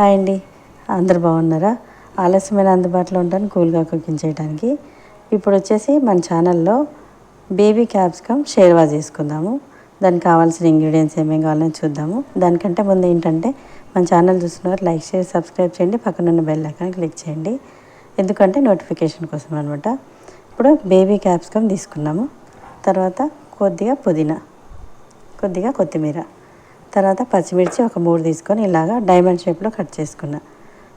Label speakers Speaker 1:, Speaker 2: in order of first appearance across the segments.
Speaker 1: Hi అండి. అందరు బాగున్నారా? ఆలస్యమైన అందుబాటులో ఉంటాను కూల్గా కుకింగ్ చేయడానికి. ఇప్పుడు వచ్చేసి మన ఛానల్లో బేబీ క్యాప్సికమ్ షేర్వా చేసుకుందాము. దానికి కావాల్సిన ఇంగ్రీడియంట్స్ ఏమేమి కావాలని చూద్దాము. దానికంటే ముందు ఏంటంటే మన ఛానల్ చూస్తున్నారు లైక్ షేర్ సబ్స్క్రైబ్ చేయండి. పక్కనున్న బెల్ ఐకాన్ క్లిక్ చేయండి. ఎందుకంటే నోటిఫికేషన్ కోసం అనమాట ఇప్పుడు బేబీ క్యాప్సికమ్ తీసుకున్నాము. తర్వాత కొద్దిగా పుదీనా కొద్దిగా కొత్తిమీర. తర్వాత పచ్చిమిర్చి ఒక మూడు తీసుకొని ఇలాగా డైమండ్ షేప్లో కట్ చేసుకున్నా.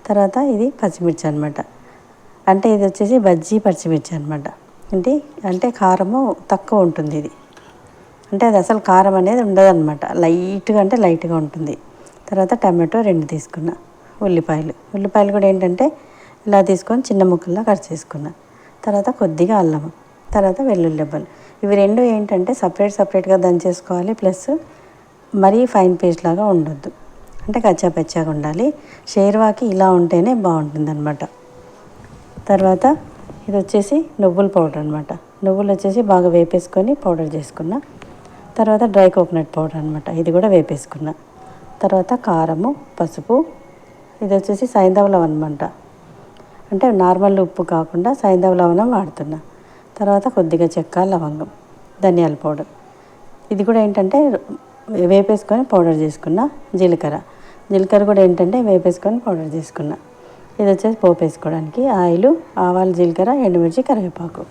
Speaker 1: తర్వాత ఇది పచ్చిమిర్చి అనమాట అంటే ఇది వచ్చేసి బజ్జీ పచ్చిమిర్చి అనమాట అంటే అంటే కారము తక్కువ ఉంటుంది ఇది. అంటే అది అసలు కారం అనేది ఉండదన్నమాట. లైట్గా అంటే లైట్గా ఉంటుంది. తర్వాత టమాటో రెండు తీసుకున్నా. ఉల్లిపాయలు. ఉల్లిపాయలు కూడా ఏంటంటే ఇలా తీసుకొని చిన్న ముక్కల్లా కట్ చేసుకున్నా. తర్వాత కొద్దిగా అల్లము. తర్వాత వెల్లుల్లి దెబ్బలు ఇవి రెండు ఏంటంటే సపరేట్ సపరేట్గా దంచేసుకోవాలి. ప్లస్ మరీ ఫైన్ పేస్ట్ లాగా ఉండొద్దు. అంటే కచ్చాపచ్చాగా ఉండాలి. షేర్వాకి ఇలా ఉంటేనే బాగుంటుంది అనమాట తర్వాత ఇది వచ్చేసి నువ్వుల పౌడర్ అనమాట నువ్వులు వచ్చేసి బాగా వేపేసుకొని పౌడర్ చేసుకున్నా. తర్వాత డ్రై కోకోనట్ పౌడర్ అనమాట ఇది కూడా వేపేసుకున్నా. తర్వాత కారము పసుపు. ఇది వచ్చేసి సైంధవ లవణం అనమాట అంటే నార్మల్ ఉప్పు కాకుండా సైంధవ లవణం వాడుతున్నా. తర్వాత కొద్దిగా చెక్క లవంగం ధనియాల పౌడర్ ఇది కూడా ఏంటంటే వేపేసుకొని పౌడర్ చేసుకున్న జీలకర్ర. జీలకర్ర కూడా ఏంటంటే వేపేసుకొని పౌడర్ చేసుకున్న. ఇది వచ్చేసి పోపు వేసుకోవడానికి ఆయిల్ ఆవాలు జీలకర్ర ఎండుమిర్చి కరివేపాకు.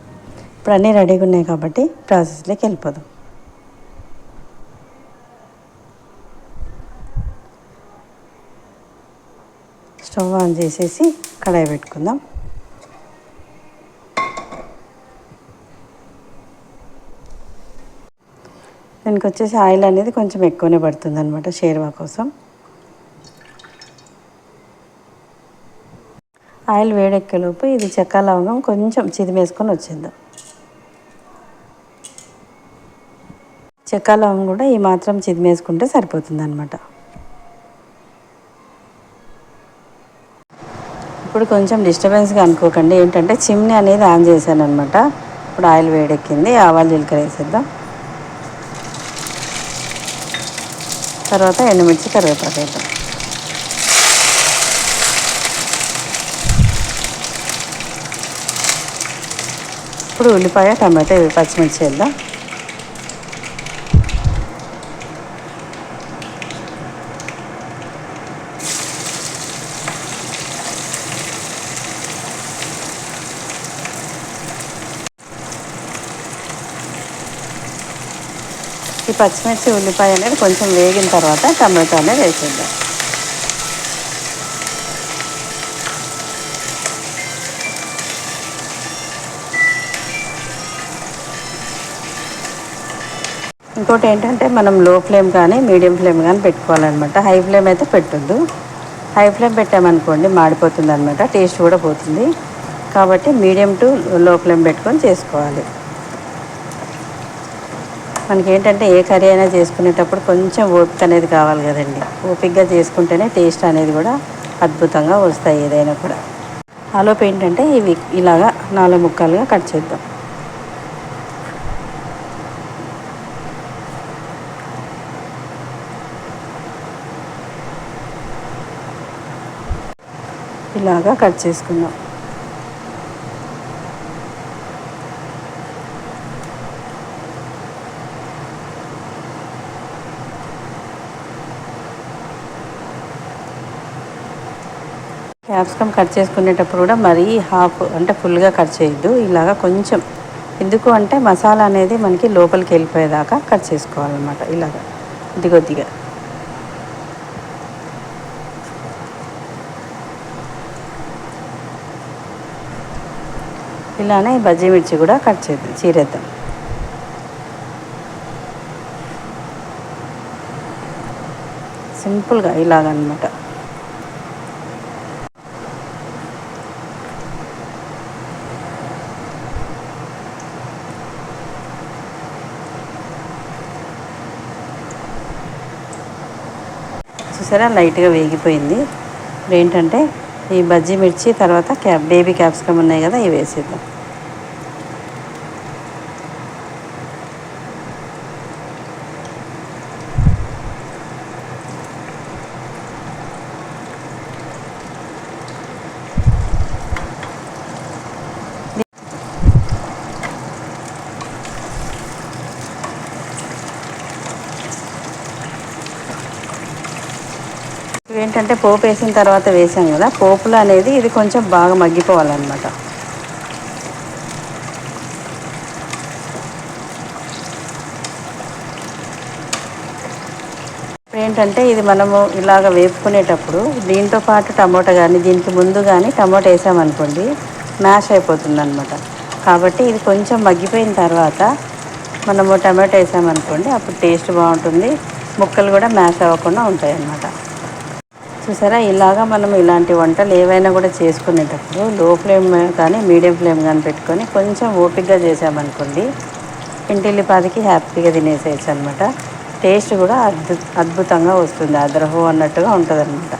Speaker 1: ఇప్పుడు అన్నీ రెడీగా ఉన్నాయి కాబట్టి ప్రాసెస్లోకి వెళ్ళిపోదాం. స్టవ్ ఆన్ చేసేసి కడాయి పెట్టుకుందాం. దీనికి వచ్చేసి ఆయిల్ అనేది కొంచెం ఎక్కువనే పడుతుంది అనమాట షేర్వా కోసం. ఆయిల్ వేడెక్కేలోపు ఇది చెక్క లవంగం కొంచెం చిదిమేసుకొని వచ్చేద్దాం. చెక్క లవంగం కూడా ఈ మాత్రం చిదిమేసుకుంటే సరిపోతుంది అనమాట ఇప్పుడు కొంచెం డిస్టర్బెన్స్గా అనుకోకండి. ఏంటంటే చిమ్నీ అనేది ఆన్ చేశాను అనమాట ఇప్పుడు ఆయిల్ వేడెక్కింది ఆవాలు జీలకర్ర వేసేద్దాం. తర్వాత ఎండుమిర్చి కరివేపాకు వేద్దాం. ఇప్పుడు ఉల్లిపాయ టమాటా పచ్చిమిర్చి వేద్దాం. ఈ పచ్చిమిర్చి ఉల్లిపాయ అనేది కొంచెం వేగిన తర్వాత టమాటో అనేది వేసేద్దాం. ఇంకోటి ఏంటంటే మనం లో ఫ్లేమ్ కానీ మీడియం ఫ్లేమ్ కానీ పెట్టుకోవాలన్నమాట. హై ఫ్లేమ్ అయితే పెట్టొద్దు. హై ఫ్లేమ్ పెట్టామనుకోండి మాడిపోతుంది అనమాట టేస్ట్ కూడా పోతుంది. కాబట్టి మీడియం టు లో ఫ్లేమ్ పెట్టుకొని చేసుకోవాలి. మనకి ఏంటంటే ఏ కర్రీ అయినా చేసుకునేటప్పుడు కొంచెం ఓపిక అనేది కావాలి కదండి. ఓపికగా చేసుకుంటేనే టేస్ట్ అనేది కూడా అద్భుతంగా వస్తాయి ఏదైనా కూడా. ఆలోపు ఏంటంటే ఇవి ఇలాగా నాలుగు ముక్కలుగా కట్ చేద్దాం. ఇలాగా కట్ చేసుకుందాం. క్యాప్సికమ్ కట్ చేసుకునేటప్పుడు కూడా మరీ హాఫ్ అంటే ఫుల్గా కట్ చేయొద్దు. ఇలాగా కొంచెం ఎందుకు అంటే మసాలా అనేది మనకి లోపలికి వెళ్ళిపోయేదాకా కట్ చేసుకోవాలన్నమాట. ఇలాగా కొద్ది కొద్దిగా. ఇలానే బజ్జీ మిర్చి కూడా కట్ చేద్దాం చీరేద్దాం. సింపుల్గా ఇలాగనమాట చూసారా లైట్గా వేగిపోయింది. ఇప్పుడు ఏంటంటే ఈ బజ్జీ మిర్చి తర్వాత క్యాప్ బేబీ క్యాప్సికమ్ ఉన్నాయి కదా ఇవి వేసేద్దాం. ఏంటంటే పోపు వేసిన తర్వాత వేసాం కదా పోపులు అనేది ఇది కొంచెం బాగా మగ్గిపోవాలన్నమాట. ఇప్పుడు ఏంటంటే ఇది మనము ఇలాగ వేపుకునేటప్పుడు దీంతో పాటు టమోటా కానీ దీనికి ముందు కానీ టమోటా వేసామనుకోండి మ్యాష్ అయిపోతుంది అనమాట కాబట్టి ఇది కొంచెం మగ్గిపోయిన తర్వాత మనము టమాటా వేసామనుకోండి అప్పుడు టేస్ట్ బాగుంటుంది ముక్కలు కూడా మ్యాష్ అవ్వకుండా ఉంటాయి అన్నమాట చూసారా? ఇలాగా మనం ఇలాంటి వంటలు ఏవైనా కూడా చేసుకునేటప్పుడు లో ఫ్లేమ్ కానీ మీడియం ఫ్లేమ్ కానీ పెట్టుకొని కొంచెం ఓపిక్గా చేసామనుకోండి ఇంటిల్లిపాదికి హ్యాపీగా తినేసేయచ్చు అనమాట టేస్ట్ కూడా అద్భు అద్భుతంగా వస్తుంది. అద్రహో అన్నట్టుగా ఉంటుంది అనమాట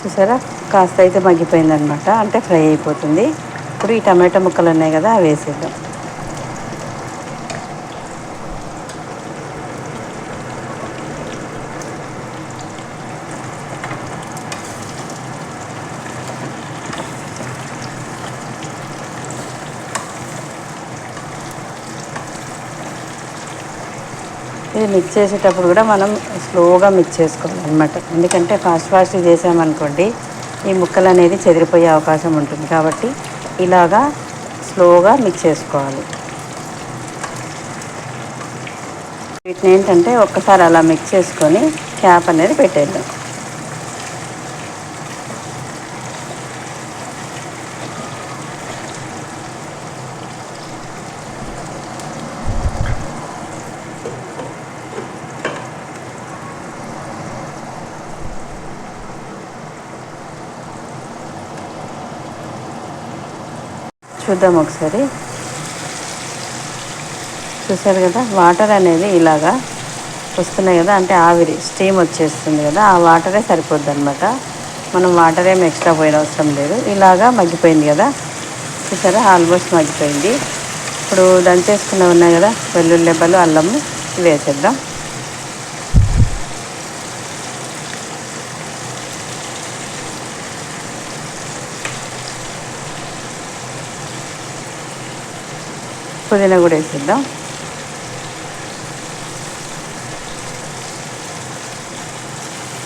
Speaker 1: చూసారా? కాస్త అయితే మగ్గిపోయిందనమాట అంటే ఫ్రై అయిపోతుంది. ఇప్పుడు ఈ టమాటో ముక్కలు ఉన్నాయి కదా అవి వేసేద్దాం. ఇది మిక్స్ చేసేటప్పుడు కూడా మనం స్లోగా మిక్స్ చేసుకోవాలి అనమాట ఎందుకంటే ఫాస్ట్ ఫాస్ట్ చేసామనుకోండి ఈ ముక్కలు అనేది చెదిరిపోయే అవకాశం ఉంటుంది. కాబట్టి ఇలాగా స్లోగా మిక్స్ చేసుకోవాలి. వీటిని ఏంటంటే ఒక్కసారి అలా మిక్స్ చేసుకొని క్యాప్ అనేది పెట్టేద్దాం. చూద్దాం ఒకసారి. చూసారు కదా వాటర్ అనేది ఇలాగా వస్తున్నాయి కదా అంటే ఆవిరి స్టీమ్ వచ్చేస్తుంది కదా ఆ వాటరే సరిపోద్ది అనమాట మనం వాటర్ ఏమి ఎక్స్ట్రా పోయిన అవసరం లేదు. ఇలాగా మగ్గిపోయింది కదా. చూసారా ఆల్మోస్ట్ మగ్గిపోయింది. ఇప్పుడు దంచేసుకున్నవి ఉన్నాయి కదా వెల్లుల్లి దెబ్బలు అల్లము వేసేద్దాం. పుదీనా కూడా వేసేద్దాం.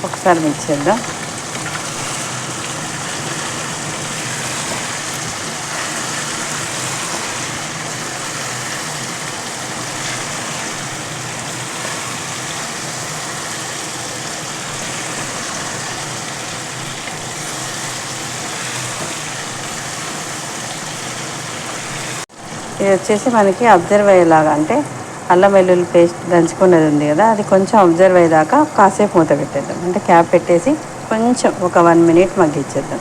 Speaker 1: ఒకసారి మిక్స్ చేద్దాం. ఇది వచ్చేసి మనకి అబ్జర్వ్ అయ్యేలాగా అంటే అల్లం వెల్లుల్లి పేస్ట్ దంచుకున్నది ఉంది కదా అది కొంచెం అబ్జర్వ్ అయ్యేదాకా కాసేపు మూత పెట్టేద్దాం. అంటే క్యాప్ పెట్టేసి కొంచెం ఒక వన్ మినిట్ మగ్గిచ్చేద్దాం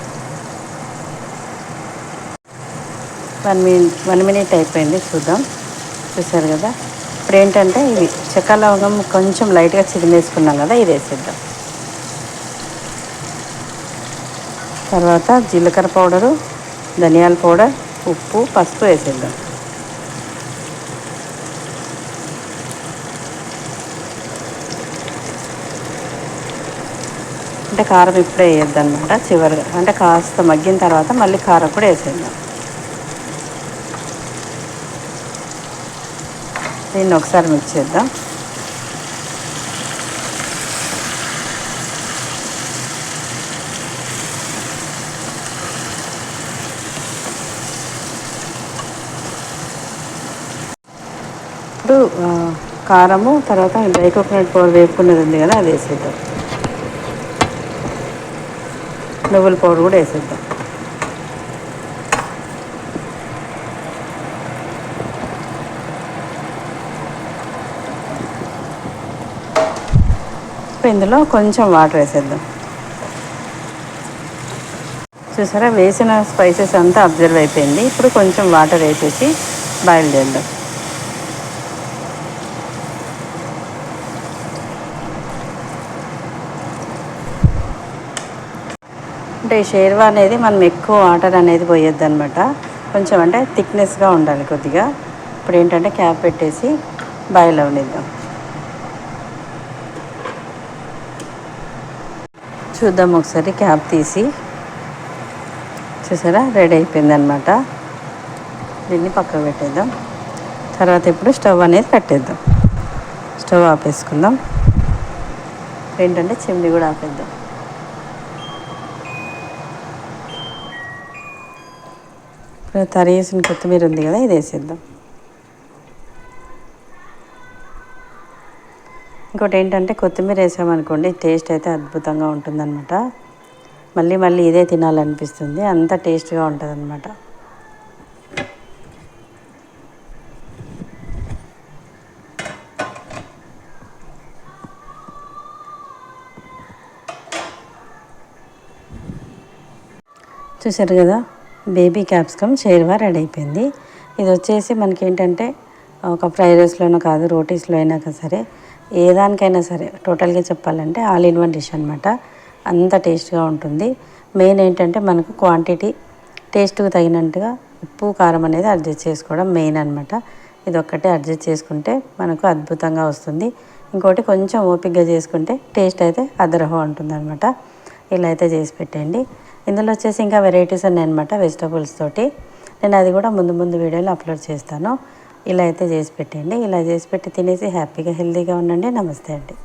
Speaker 1: వన్ మినిట్ వన్ మినిట్ అయిపోయింది చూద్దాం. చూసారు కదా? ఇప్పుడు ఏంటంటే ఇది చెక్క లవంగం కొంచెం లైట్గా చిరిమేసుకున్నాం కదా ఇది వేసేద్దాం. తర్వాత జీలకర్ర పౌడరు ధనియాల పౌడర్ ఉప్పు పసుపు వేసేద్దాం. అంటే కారం ఇప్పుడే వేయద్దు అనమాట చివరిగా. అంటే కాస్త మగ్గిన తర్వాత మళ్ళీ కారం కూడా వేసేద్దాం. దీన్ని ఒకసారి మిక్స్ చేద్దాం. ఇప్పుడు కారము తర్వాత డ్రై కోకోనట్ పౌడర్ వేపుకున్నది ఉంది కదా అది వేసేద్దాం. నువ్వుల పౌడర్ కూడా వేసేద్దాం. ఇందులో కొంచెం వాటర్ వేసేద్దాం. చూసారా వేసిన స్పైసెస్ అంతా అబ్జర్వ్ అయిపోయింది. ఇప్పుడు కొంచెం వాటర్ వేసేసి బాయిల్ చేద్దాం. అంటే ఈ షేర్వా అనేది మనం ఎక్కువ వాటర్ అనేది పోయొద్దు అనమాట కొంచెం అంటే థిక్నెస్గా ఉండాలి కొద్దిగా. ఇప్పుడు ఏంటంటే క్యాప్ పెట్టేసి బాయిల్ అవనిద్దాం చూద్దాం ఒకసారి క్యాప్ తీసి. చూసారా? రెడీ అయిపోయింది అనమాట దీన్ని పక్కకు పెట్టేద్దాం. తర్వాత ఇప్పుడు స్టవ్ అనేది కట్టేద్దాం. స్టవ్ ఆపేసుకుందాం. ఏంటంటే చిమ్ని కూడా ఆపేద్దాం. ఇప్పుడు తరిగేసిన కొత్తిమీర ఉంది కదా ఇది వేసేద్దాం. ఇంకోటి ఏంటంటే కొత్తిమీర వేసామనుకోండి టేస్ట్ అయితే అద్భుతంగా ఉంటుందన్నమాట. మళ్ళీ మళ్ళీ ఇదే తినాలనిపిస్తుంది అంత టేస్ట్గా ఉంటుంది అనమాట చూసారు కదా? బేబీ క్యాప్సికమ్ షేర్వా రెడీ అయిపోయింది. ఇది వచ్చేసి మనకి ఏంటంటే ఒక ఫ్రైడ్ రైస్లోనో కాదు రోటీస్లో అయినా సరే ఏ దానికైనా సరే టోటల్గా చెప్పాలంటే ఆల్ ఇన్ వన్ డిష్ అనమాట అంత టేస్ట్గా ఉంటుంది. మెయిన్ ఏంటంటే మనకు క్వాంటిటీ టేస్ట్కు తగినట్టుగా ఉప్పు కారం అనేది అడ్జస్ట్ చేసుకోవడం మెయిన్ అనమాట ఇది ఒక్కటే అడ్జస్ట్ చేసుకుంటే మనకు అద్భుతంగా వస్తుంది. ఇంకోటి కొంచెం ఓపిక్గా చేసుకుంటే టేస్ట్ అయితే అదరహో ఉంటుంది అనమాట ఇలా అయితే చేసి పెట్టండి ఇందులో వచ్చేసి ఇంకా వెరైటీస్ ఉన్నాయన్నమాట వెజిటబుల్స్ తోటి. నేను అది కూడా ముందు ముందు వీడియోలో అప్లోడ్ చేస్తాను. ఇలా అయితే చేసి పెట్టండి ఇలా చేసి పెట్టి తినేసి హ్యాపీగా హెల్తీగా ఉండండి. నమస్తే అండి.